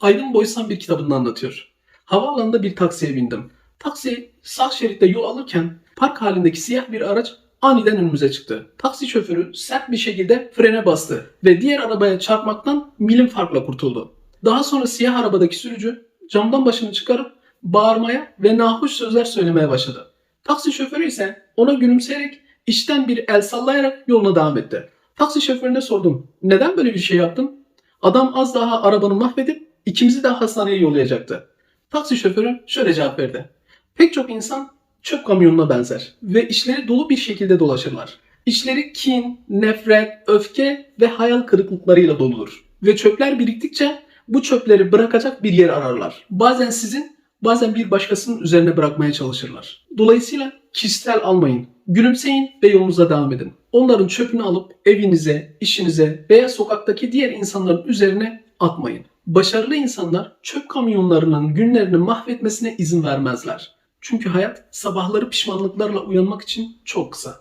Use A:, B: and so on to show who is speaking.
A: Aydın Boysan bir kitabında anlatıyor. Havaalanında bir taksiye bindim. Taksi sağ şeritte yol alırken park halindeki siyah bir araç aniden önümüze çıktı. Taksi şoförü sert bir şekilde frene bastı ve diğer arabaya çarpmaktan milim farkla kurtuldu. Daha sonra siyah arabadaki sürücü camdan başını çıkarıp bağırmaya ve nahoş sözler söylemeye başladı. Taksi şoförü ise ona gülümseyerek içten bir el sallayarak yoluna devam etti. Taksi şoförüne sordum. Neden böyle bir şey yaptın? Adam az daha arabanı mahvedip ikimizi de hastaneye yollayacaktı. Taksi şoförü şöyle cevap verdi. Pek çok insan çöp kamyonuna benzer ve işleri dolu bir şekilde dolaşırlar. İçleri kin, nefret, öfke ve hayal kırıklıklarıyla doludur. Ve çöpler biriktikçe bu çöpleri bırakacak bir yer ararlar. Bazen sizin, bazen bir başkasının üzerine bırakmaya çalışırlar. Dolayısıyla kişisel almayın. Gülümseyin ve yolunuza devam edin. Onların çöpünü alıp evinize, işinize veya sokaktaki diğer insanların üzerine atmayın. Başarılı insanlar çöp kamyonlarının günlerini mahvetmesine izin vermezler. Çünkü hayat sabahları pişmanlıklarla uyanmak için çok kısa.